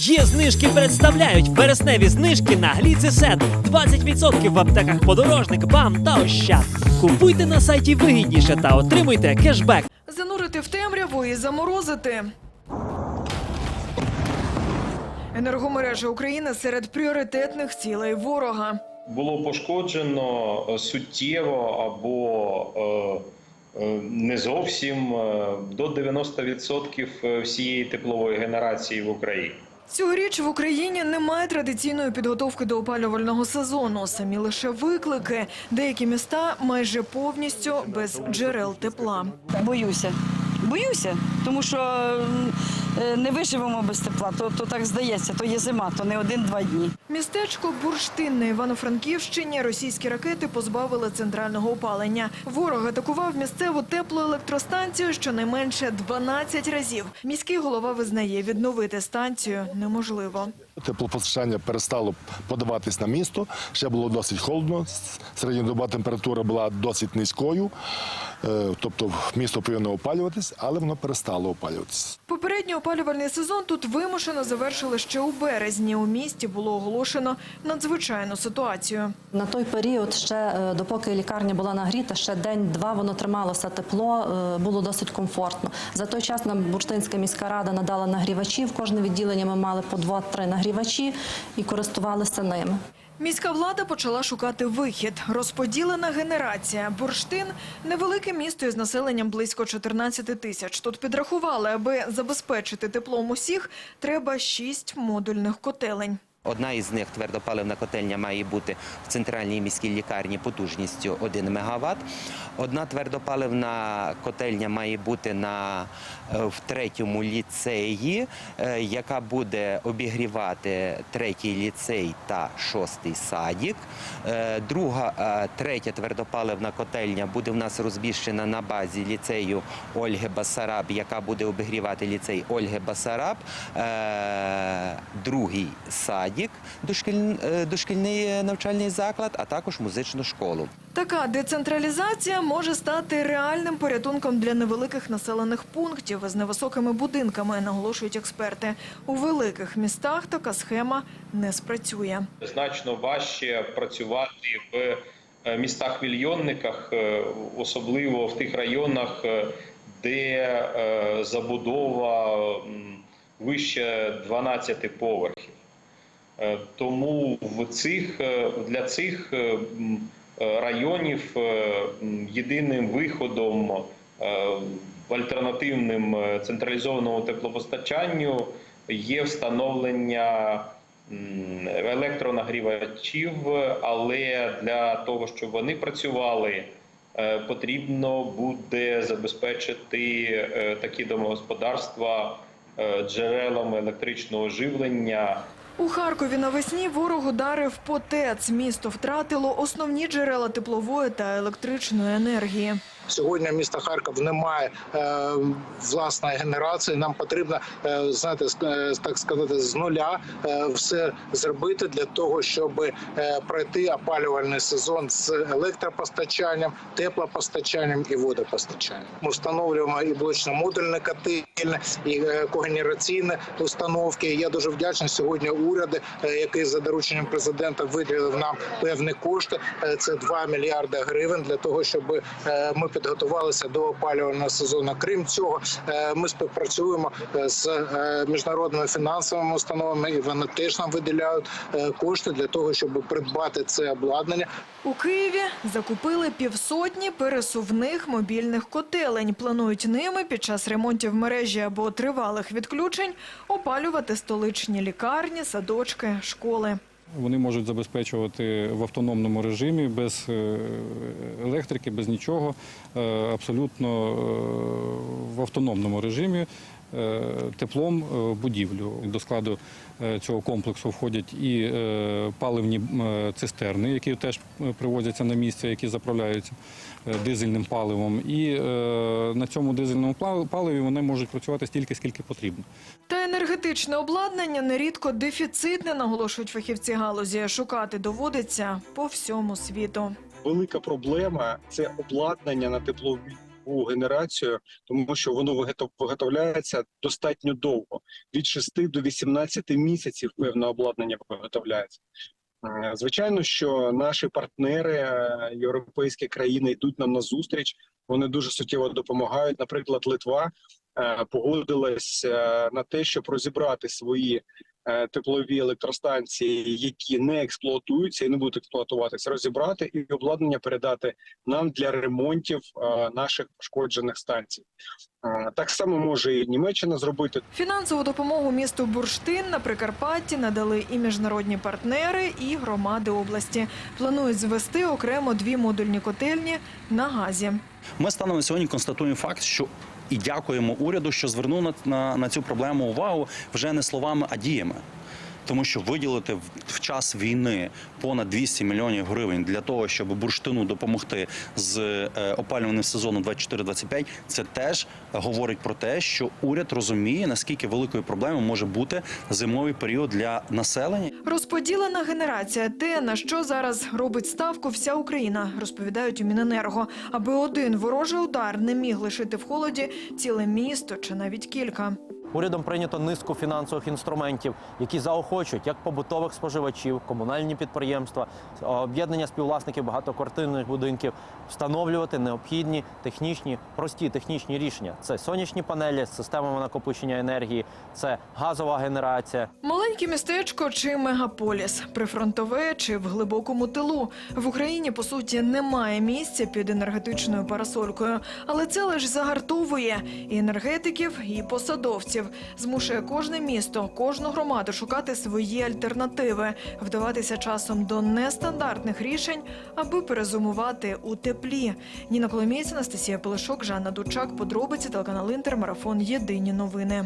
Є знижки представляють вересневі знижки на гліцесет. 20% в аптеках подорожник, бам та ощад. Купуйте на сайті вигідніше та отримуйте кешбек. Занурити в темряву і заморозити. Енергомережа України серед пріоритетних цілей ворога. було пошкоджено е, суттєво або е, е, не зовсім е, до 90% всієї теплової генерації в Україні. Цьогоріч в Україні немає традиційної підготовки до опалювального сезону. Самі лише виклики. Деякі міста майже повністю без джерел тепла. Боюся. Боюся, тому що не виживемо без тепла. То, то так здається, то є зима, то не один-два дні. Містечко Бурштин на Івано-Франківщині російські ракети позбавили центрального опалення. Ворог атакував місцеву теплоелектростанцію щонайменше 12 разів. Міський голова визнає, відновити станцію неможливо. Теплопостачання перестало подаватись на місто. Ще було досить холодно. Середньодоба температура була досить низькою. Е, Тобто місто повинно опалюватись, але воно перестало опалюватись. Попередній опалювальний сезон тут вимушено завершили ще у березні. У місті було оголошено надзвичайну ситуацію. На той період, ще е, допоки лікарня була нагріта, ще день-два воно трималося тепло, е, було досить комфортно. За той час нам Бурштинська міська рада надала нагрівачі. В кожне відділення ми мали по два-три нагрівачі і користувалися ними. Міська влада почала шукати вихід. Розподілена генерація. Бурштин – невелике місто із населенням близько 14 тисяч. Тут підрахували, аби забезпечити теплом усіх, треба шість модульних котелень. Одна із них твердопаливна котельня має бути в центральній міській лікарні потужністю 1 МВт. Одна твердопаливна котельня має бути на, е, в третьому ліцеї, е, яка буде обігрівати третій ліцей та шостий садік. Е, Друга, третя твердопаливна котельня буде в нас розміщена на базі ліцею Ольги Басараб, яка буде обігрівати ліцей Ольги Басараб. Другий садік, дошкіль- е, дошкільний навчальний заклад, а також музичну школу. Така децентралізація може стати реальним порятунком для невеликих населених пунктів з невисокими будинками, наголошують експерти. У великих містах така схема не спрацює. Значно важче працювати в е, містах-мільйонниках, е, особливо в тих районах, е, де е, забудова вище 12 поверхів. Е, Тому в цих, е, для цих е, районів єдиним виходом альтернативним централізованому теплопостачанню є встановлення електронагрівачів, але для того, щоб вони працювали, потрібно буде забезпечити такі домогосподарства джерелами електричного живлення. У Харкові навесні ворог ударив по ТЕЦ. Місто втратило основні джерела теплової та електричної енергії. Сьогодні міста Харків немає е, власної генерації. Нам потрібно е, знаєте, е, так сказати, з нуля все зробити для того, щоб пройти опалювальний сезон з електропостачанням, теплопостачанням і водопостачанням. Ми встановлюємо і блочно-модульне котельне, і когенераційні установки. Я дуже вдячний сьогодні уряду, який за дорученням президента виділив нам певні кошти. Це 2 мільярди гривень для того, щоб ми підготувалися до опалювального сезону. Крім цього, е, ми співпрацюємо е, з е, міжнародними фінансовими установами, і вони теж нам виділяють кошти для того, щоб придбати це обладнання. У Києві закупили півсотні пересувних мобільних котелень. Планують ними під час ремонтів мережі або тривалих відключень опалювати столичні лікарні, садочки, школи. Вони можуть забезпечувати в автономному режимі без е, електрики, без нічого, е, абсолютно е, в автономному режимі теплом будівлю. До складу цього комплексу входять і паливні цистерни, які теж привозяться на місце, які заправляються дизельним паливом. І на цьому дизельному паливі вони можуть працювати стільки, скільки потрібно. Енергетичне обладнання нерідко дефіцитне, наголошують фахівці галузі. Шукати доводиться по всьому світу. велика проблема це обладнання на теплову генерацію, тому що воно виготов- виготовляється достатньо довго від 6 до 18 місяців. Певне обладнання виготовляється. Звичайно, що наші партнери, е, європейські країни йдуть нам на зустріч. Вони дуже суттєво допомагають. Наприклад, Литва е, погодилась е, на те, щоб розібрати свої е, теплові електростанції, які не експлуатуються і не будуть експлуатуватися, розібрати і обладнання передати нам для ремонтів наших пошкоджених станцій. Так само може і Німеччина зробити. Фінансову допомогу місту Бурштин на Прикарпатті надали і міжнародні партнери, і громади області. Планують звести окремо дві модульні котельні на газі. Ми станом на сьогодні констатуємо факт, що і дякуємо уряду, що звернув на, на, на цю проблему увагу вже не словами, а діями. Тому що виділити в, час війни понад 200 мільйонів гривень для того, щоб бурштину допомогти з опалювальним сезоном 24-25, це теж говорить про те, що уряд розуміє, наскільки великою проблемою може бути зимовий період для населення. Розподілена генерація те, на що зараз робить ставку вся Україна, розповідають у Міненерго, аби один ворожий удар не міг лишити в холоді ціле місто чи навіть кілька. Урядом прийнято низку фінансових інструментів, які заохочують як побутових споживачів, комунальні підприємства, об'єднання співвласників багатоквартирних будинків встановлювати необхідні технічні, прості технічні рішення. Це сонячні панелі з системами накопичення енергії, це газова генерація, Маленьке містечко чи мегаполіс, прифронтове чи в глибокому тилу. В Україні по суті немає місця під енергетичною парасолькою, але це лише загартовує і енергетиків, і посадовців. Змушує кожне місто, кожну громаду шукати свої альтернативи, вдаватися часом до нестандартних рішень, аби перезумувати у теплі. Ніна Коломієць, Анастасія Пилишок, Жанна Дучак. Подробиці телеканал Інтер. Марафон. Єдині новини.